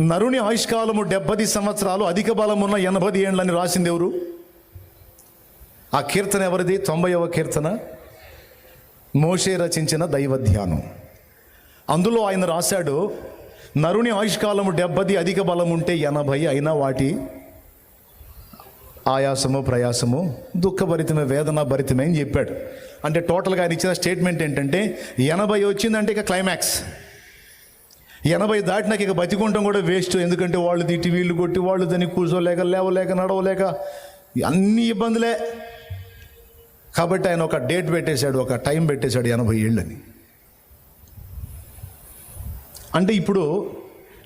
నరుని ఆయుష్కాలము డెబ్బది సంవత్సరాలు అధిక బలమున్న ఎనభై ఏండ్లని రాసింది ఎవరు? ఆ కీర్తన ఎవరిది? తొంభైవ కీర్తన. మోషే రచించిన దైవ ధ్యానం అందులో ఆయన రాశాడు నరుని ఆయుష్కాలము డెబ్బది అధిక బలం ఉంటే ఎనభై అయినా వాటి ఆయాసము ప్రయాసము దుఃఖభరితమే వేదన భరితమే అని చెప్పాడు. అంటే టోటల్గా ఆయన ఇచ్చిన స్టేట్మెంట్ ఏంటంటే ఎనభై వచ్చిందంటే ఇక క్లైమాక్స్ ఎనభై దాటినాక ఇక బతికుంటాం కూడా వేస్ట్. ఎందుకంటే వాళ్ళు తిట్టి వీళ్ళు కొట్టి వాళ్ళు దాన్ని కూర్చోలేక లేవలేక నడవలేక అన్ని ఇబ్బందులే. కాబట్టి ఆయన ఒక డేట్ పెట్టేశాడు ఒక టైం పెట్టేశాడు ఎనభై ఏళ్ళని. అంటే ఇప్పుడు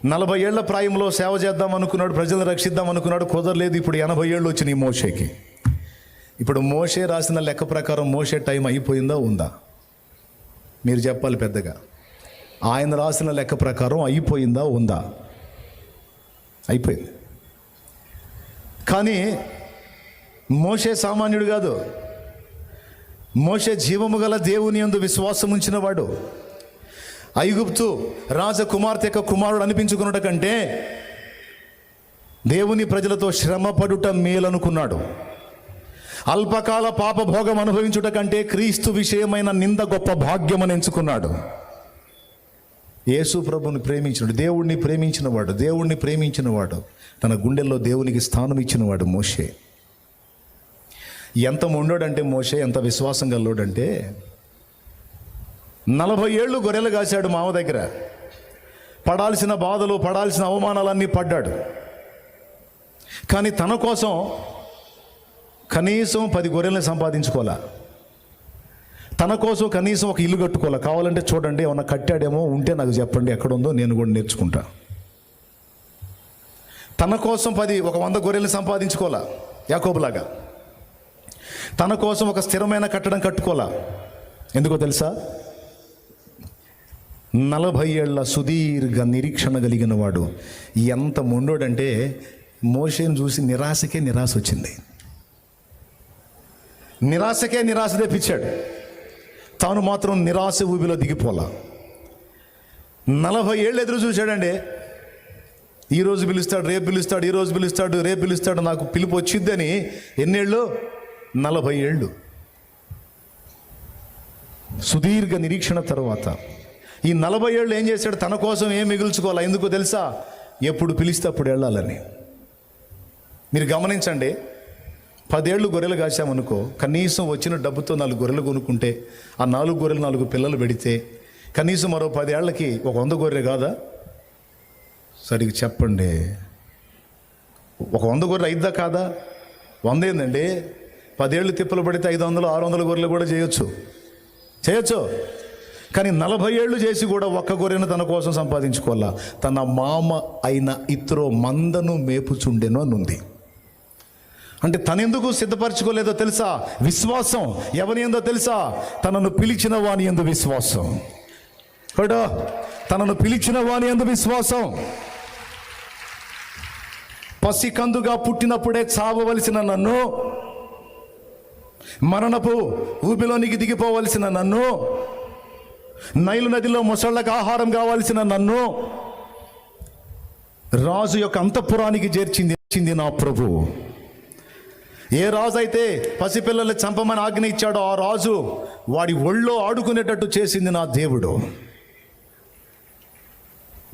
నలభై ఏళ్ళ ప్రాయంలో సేవ చేద్దాం అనుకున్నాడు ప్రజలను రక్షిద్దాం అనుకున్నాడు కుదరలేదు ఇప్పుడు ఎనభై ఏళ్ళు వచ్చినాయి మోషేకి. ఇప్పుడు మోషే రాసిన లెక్క ప్రకారం మోషే టైం అయిపోయిందా ఉందా? మీరు చెప్పాలి పెద్దగా. ఆయన రాసిన లెక్క ప్రకారం అయిపోయిందా? ఉందా? అయిపోయింది. కానీ మోషే సామాన్యుడు కాదు. మోషే జీవము గల దేవుని యందు విశ్వాసం ఉంచినవాడు ఐగుప్తు రాజకుమార్తె యొక్క కుమారుడు అనిపించుకున్నట కంటే దేవుని ప్రజలతో శ్రమపడుట మేలనుకున్నాడు. అల్పకాల పాపభోగం అనుభవించుట కంటే క్రీస్తు విషయమైన నింద గొప్ప భాగ్యమని ఎంచుకున్నాడు. యేసు ప్రభుని ప్రేమించినడు దేవుణ్ణి ప్రేమించినవాడు దేవుణ్ణి ప్రేమించినవాడు తన గుండెల్లో దేవునికి స్థానం ఇచ్చినవాడు మోషే. ఎంత మొండోడంటే మోషే ఎంత విశ్వాసం గల్లోడంటే నలభై ఏళ్ళు గొర్రెలు కాశాడు మామ దగ్గర. పడాల్సిన బాధలు పడాల్సిన అవమానాలన్నీ పడ్డాడు. కానీ తన కోసం కనీసం పది గొర్రెల్ని సంపాదించుకోవాలా? తన కోసం కనీసం ఒక ఇల్లు కట్టుకోవాలి? కావాలంటే చూడండి ఏమన్నా కట్టాడేమో ఉంటే నాకు చెప్పండి ఎక్కడ ఉందో నేను కూడా నేర్చుకుంటా. తన కోసం పది ఒక వంద గొర్రెలు సంపాదించుకోవాలా? యాకోబులాగా. తన కోసం ఒక స్థిరమైన కట్టడం కట్టుకోవాలా? ఎందుకో తెలుసా? నలభై ఏళ్ళ సుదీర్ఘ నిరీక్షణ కలిగిన వాడు ఎంత మొండోడంటే మోషేని చూసి నిరాశకే నిరాశ వచ్చింది. నిరాశకే నిరాశ తెప్పించాడు. తాను మాత్రం నిరాశ ఊబిలో దిగిపోలా. నలభై ఏళ్ళు ఎదురు చూశాడండి. ఈ రోజు పిలుస్తాడు రేపు పిలుస్తాడు ఈరోజు పిలుస్తాడు రేపు పిలుస్తాడు నాకు పిలుపు వచ్చిద్దని ఎన్నేళ్ళు? నలభై ఏళ్ళు. సుదీర్ఘ నిరీక్షణ తర్వాత. ఈ నలభై ఏళ్ళు ఏం చేశాడు? తన కోసం ఏం మిగుల్చుకోవాలా? ఎందుకో తెలుసా? ఎప్పుడు పిలిస్తే అప్పుడు వెళ్ళాలని. మీరు గమనించండి పదేళ్ళు గొర్రెలు కాసామనుకో కనీసం వచ్చిన డబ్బుతో నాలుగు గొర్రెలు కొనుక్కుంటే ఆ నాలుగు గొర్రెలు నాలుగు పిల్లలు పెడితే కనీసం మరో పదేళ్ళకి ఒక వంద గొర్రె కాదా? సరిగ్గా చెప్పండి. ఒక వంద గొర్రెలు అయిద్దా కాదా? వంద ఏందండి? పదేళ్ళు తిప్పలు పడితే ఐదు వందలు ఆరు వందల గొర్రెలు కూడా చేయొచ్చు. చేయొచ్చు. కానీ నలభై ఏళ్ళు చేసి కూడా ఒక్క గొర్రెను తన కోసం సంపాదించుకోవాలా? తన మామ అయిన ఇతరో మందను మేపుచుండెను అని ఉంది అంటే తనెందుకు సిద్ధపరచుకోలేదో తెలుసా? విశ్వాసం. ఎవరి ఎందో తెలుసా? తనను పిలిచిన వాని ఎందు విశ్వాసం. కడో తనను పిలిచిన వాని ఎందు విశ్వాసం. పసికందుగా పుట్టినప్పుడే చావవలసిన నన్ను మరణపు ఊపిలోనికి దిగిపోవలసిన నన్ను నైలు నదిలో మొసళ్ళకు ఆహారం కావాల్సిన నన్ను రాజు యొక్క అంతఃపురానికి చేర్చింది నా ప్రభువు ఏ రాజు అయితే పసిపిల్లల్ని చంపమని ఆజ్ఞ ఇచ్చాడో ఆ రాజు వాడి ఒళ్ళో ఆడుకునేటట్టు చేసింది నా దేవుడు.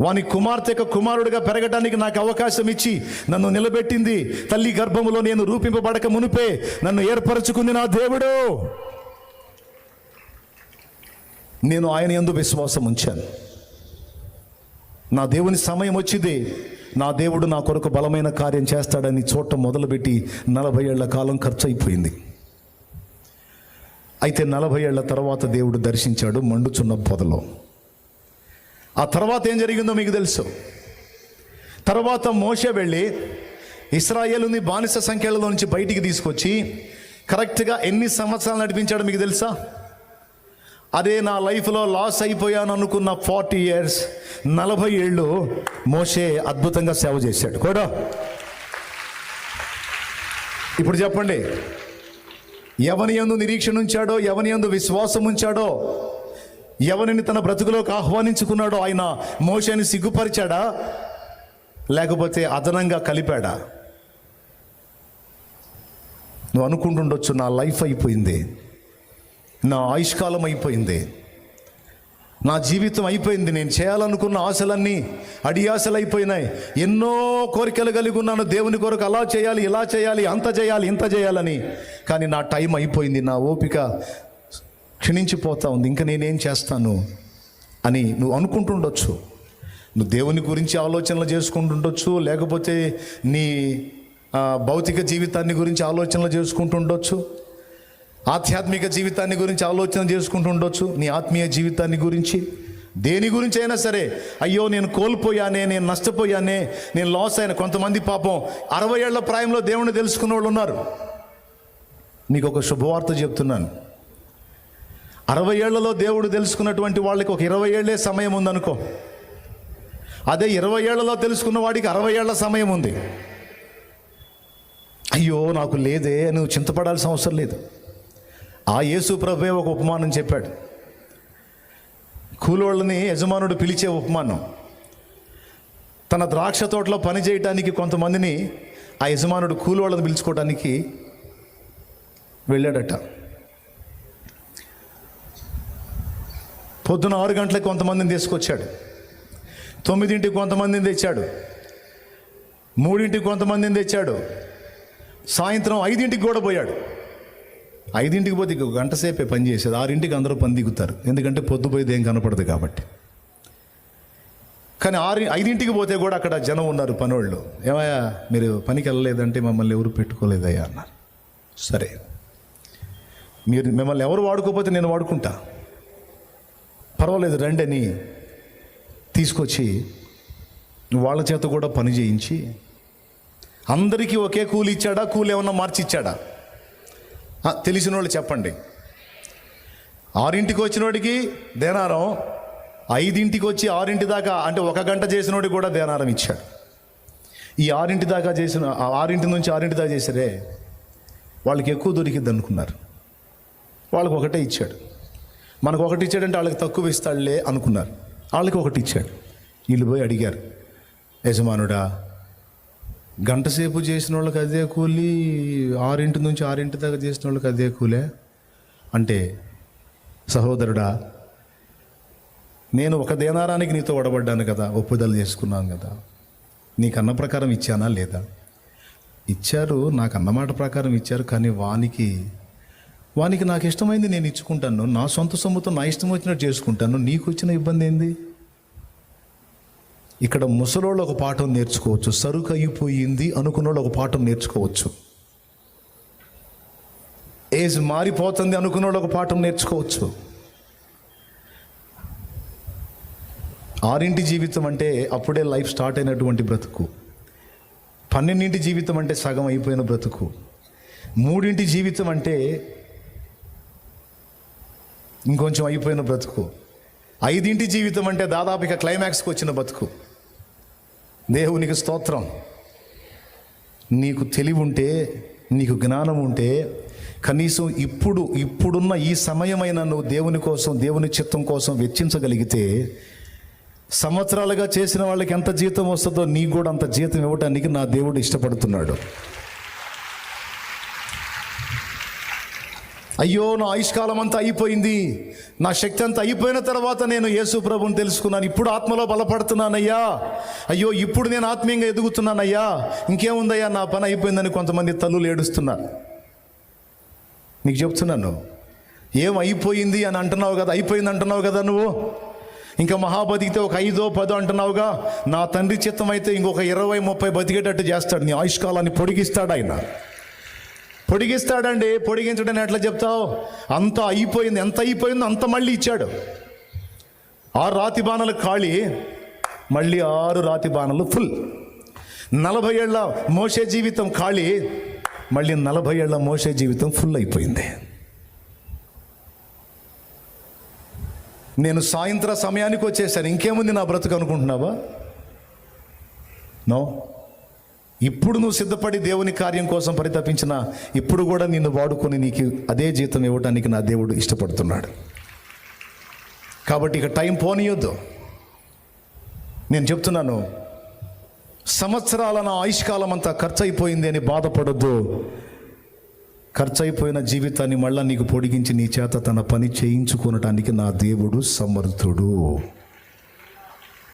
వాని కుమార్తెక కుమారుడిగా పెరగడానికి నాకు అవకాశం ఇచ్చి నన్ను నిలబెట్టింది. తల్లి గర్భములో నేను రూపింపబడక మునిపే నన్ను ఏర్పరచుకుంది నా దేవుడు. నేను ఆయన ఎందు విశ్వాసం ఉంచాను. నా దేవుని సమయం వచ్చింది. నా దేవుడు నా కొరకు బలమైన కార్యం చేస్తాడని చూడటం మొదలుపెట్టి నలభై ఏళ్ళ కాలం ఖర్చు అయిపోయింది అయితే నలభై ఏళ్ళ తర్వాత దేవుడు దర్శించాడు మండుచున్న పొదలో ఆ తర్వాత ఏం జరిగిందో మీకు తెలుసు. తర్వాత మోషే వెళ్ళి ఇస్రాయేలుని బానిస సంఖ్యలలో నుంచి బయటికి తీసుకొచ్చి కరెక్ట్గా ఎన్ని సంవత్సరాలు నడిపించాడో మీకు తెలుసా? అదే నా లైఫ్లో లాస్ అయిపోయాను అనుకున్న ఫార్టీ ఇయర్స్ నలభై ఏళ్ళు మోషే అద్భుతంగా సేవ చేశాడు. కూడా. ఇప్పుడు చెప్పండి. ఎవని ఎందు నిరీక్షణ ఉంచాడో ఎవని ఎందు విశ్వాసం ఉంచాడో ఎవరిని తన బ్రతుకులోకి ఆహ్వానించుకున్నాడో ఆయన మోషని సిగ్గుపరిచాడా? లేకపోతే అదనంగా కలిపాడా? నువ్వు అనుకుంటుండొచ్చు నా లైఫ్ అయిపోయింది. నా ఆయుష్కాలం అయిపోయింది. నా జీవితం అయిపోయింది. నేను చేయాలనుకున్న ఆశలన్నీ అడియాశలు అయిపోయినాయి ఎన్నో కోరికలు కలిగి ఉన్నాను. దేవుని కొరకు అలా చేయాలి ఇలా చేయాలి అంత చేయాలి ఇంత చేయాలని. కానీ నా టైం అయిపోయింది. నా ఓపిక క్షీణించిపోతా ఉంది. ఇంకా నేనేం చేస్తాను అని నువ్వు అనుకుంటుండొచ్చు. నువ్వు దేవుని గురించి ఆలోచనలు చేసుకుంటుండొచ్చు. లేకపోతే నీ భౌతిక జీవితాన్ని గురించి ఆలోచనలు చేసుకుంటుండొచ్చు. ఆధ్యాత్మిక జీవితాన్ని గురించి ఆలోచన చేసుకుంటూ ఉండొచ్చు. నీ ఆత్మీయ జీవితాన్ని గురించి దేని గురించి అయినా సరే అయ్యో నేను కోల్పోయానే నేను నష్టపోయానే నేను లాస్ అయిన కొంతమంది పాపం అరవై ఏళ్ళ ప్రాయంలో దేవుణ్ణి తెలుసుకున్న వాళ్ళు ఉన్నారు. నీకు ఒక శుభవార్త చెప్తున్నాను. అరవై ఏళ్ళలో దేవుడు తెలుసుకున్నటువంటి వాళ్ళకి ఒక ఇరవై ఏళ్ళే సమయం ఉందనుకో. అదే ఇరవై ఏళ్ళలో తెలుసుకున్న వాడికి అరవై ఏళ్ళ సమయం ఉంది. అయ్యో నాకు లేదే నువ్వు చింతపడాల్సిన అవసరం లేదు. ఆ యేసు ప్రభువే ఒక ఉపమానం చెప్పాడు. కూలోళ్ళని యజమానుడు పిలిచే ఉపమానం. తన ద్రాక్ష తోటలో పని చేయటానికి కొంతమందిని ఆ యజమానుడు కూలోళ్ళని పిలుచుకోవడానికి వెళ్ళాడట. పొద్దున ఆరు గంటలకు కొంతమందిని తీసుకొచ్చాడు. తొమ్మిదింటికి కొంతమందిని తెచ్చాడు. మూడింటికి కొంతమందిని తెచ్చాడు. సాయంత్రం ఐదింటికి కూడా పోయాడు. ఐదింటికి పోతే ఇంకో గంట సేపే పని చేసేది. ఆరింటికి అందరూ పని దిగుతారు. ఎందుకంటే పొద్దుపోయేది ఏం కనపడదు కాబట్టి. కానీ ఆరు ఐదింటికి పోతే కూడా అక్కడ జనం ఉన్నారు పనోళ్ళు. ఏమయ్యా మీరు పనికి వెళ్ళలేదంటే మమ్మల్ని ఎవరు పెట్టుకోలేదయ్యా అన్నారు. సరే. మీరు మిమ్మల్ని ఎవరు వాడుకోపోతే నేను వాడుకుంటా. పర్వాలేదు రండి అని తీసుకొచ్చి వాళ్ళ చేత కూడా పని చేయించి అందరికీ ఒకే కూలి ఇచ్చాడా కూలి ఏమన్నా మార్చి ఇచ్చాడా తెలిసిన వాళ్ళు చెప్పండి. ఆరింటికి వచ్చినోడికి దేనారం? ఐదింటికి వచ్చి ఆరింటి దాకా అంటే ఒక గంట చేసినోడికి కూడా దేనారం ఇచ్చాడు. ఈ ఆరింటి దాకా చేసిన ఆ ఆరింటి నుంచి ఆరింటి దాకా చేసారే వాళ్ళకి ఎక్కువ దొరికిద్ది అనుకున్నారు. వాళ్ళకి ఒకటే ఇచ్చాడు. మనకు ఒకటి ఇచ్చాడంటే వాళ్ళకి తక్కువ ఇస్తాడులే అనుకున్నారు. వాళ్ళకి ఒకటి ఇచ్చాడు. వీళ్ళు పోయి అడిగారు యజమానుడా గంటసేపు చేసిన వాళ్ళకి అదే కూలి ఆరింటి నుంచి ఆరింటి దాకా చేసిన వాళ్ళకి అదే కూలే? అంటే సహోదరుడా నేను ఒక దేనారానికి నీతో ఒడబడ్డాను కదా ఒప్పుదల చేసుకున్నాను కదా. నీకు అన్న ప్రకారం ఇచ్చానా లేదా? ఇచ్చారు నాకు అన్నమాట ప్రకారం ఇచ్చారు కానీ వానికి వానికి నాకు ఇష్టమైంది నేను ఇచ్చుకుంటాను. నా సొంత సొమ్ముతో నా ఇష్టం వచ్చినట్టు చేసుకుంటాను. నీకు వచ్చిన ఇబ్బంది ఏంది? ఇక్కడ ముసలోళ్ళు ఒక పాఠం నేర్చుకోవచ్చు. సరుకు అయిపోయింది అనుకున్నోళ్ళు ఒక పాఠం నేర్చుకోవచ్చు. ఏజ్ మారిపోతుంది అనుకున్నోళ్ళు ఒక పాఠం నేర్చుకోవచ్చు. ఆరింటి జీవితం అంటే అప్పుడే లైఫ్ స్టార్ట్ అయినటువంటి బ్రతుకు. పన్నెండింటి జీవితం అంటే సగం అయిపోయిన బ్రతుకు. మూడింటి జీవితం అంటే ఇంకొంచెం అయిపోయిన బ్రతుకు. ఐదింటి జీవితం అంటే దాదాపు ఇక క్లైమాక్స్కి వచ్చిన బతుకు దేవునికి స్తోత్రం. నీకు తెలివి ఉంటే నీకు జ్ఞానం ఉంటే కనీసం ఇప్పుడు ఇప్పుడున్న ఈ సమయమైన నువ్వు దేవుని కోసం దేవుని చిత్తం కోసం వెచ్చించగలిగితే సంవత్సరాలుగా చేసిన వాళ్ళకి ఎంత జీతం వస్తుందో నీకు కూడా అంత జీతం ఇవ్వటానికి నా దేవుడు ఇష్టపడుతున్నాడు. అయ్యో నా ఆయుష్కాలం అంతా అయిపోయింది. నా శక్తి అంతా అయిపోయిన తర్వాత నేను యేసు ప్రభుని తెలుసుకున్నాను. ఇప్పుడు ఆత్మలో బలపడుతున్నానయ్యా. అయ్యో ఇప్పుడు నేను ఆత్మీయంగా ఎదుగుతున్నానయ్యా. ఇంకేముందయ్యా నా పని అయిపోయిందని కొంతమంది తల్లులు ఏడుస్తున్నారు. నీకు చెప్తున్నాను ఏం అయిపోయింది అని అంటున్నావు కదా అయిపోయింది అంటున్నావు కదా నువ్వు? ఇంకా మహా బతికితే ఒక ఐదో పదో అంటున్నావుగా? నా తండ్రి చిత్తం అయితే ఇంకొక ఇరవై ముప్పై బతికేటట్టు చేస్తాడు. నీ ఆయుష్కాలాన్ని పొడిగిస్తాడు ఆయన. పొడిగిస్తాడండి పొడిగించడని ఎట్లా చెప్తావు? అంత అయిపోయింది ఎంత అయిపోయిందో అంత మళ్ళీ ఇచ్చాడు. ఆరు రాతి బాణలు ఖాళీ మళ్ళీ ఆరు రాతి బాణలు ఫుల్. నలభై ఏళ్ళ మోసే జీవితం ఖాళీ మళ్ళీ నలభై ఏళ్ళ మోసే జీవితం ఫుల్ అయిపోయింది. నేను సాయంత్ర సమయానికి వచ్చేసాను. ఇంకేముంది నా బ్రతుకు అనుకుంటున్నావా? నో? ఇప్పుడు నువ్వు సిద్ధపడి దేవుని కార్యం కోసం పరితపించిన ఇప్పుడు కూడా నిన్ను వాడుకొని నీకు అదే జీతం ఇవ్వడానికి నా దేవుడు ఇష్టపడుతున్నాడు. కాబట్టి ఇక టైం పోనీయొద్దు. నేను చెప్తున్నాను సంవత్సరాల నా ఆయుష్కాలం అంతా ఖర్చు అయిపోయింది అని బాధపడద్దు. ఖర్చు అయిపోయిన జీవితాన్ని మళ్ళీ నీకు పొడిగించి నీ చేత తన పని చేయించుకోనటానికి నా దేవుడు సమర్థుడు.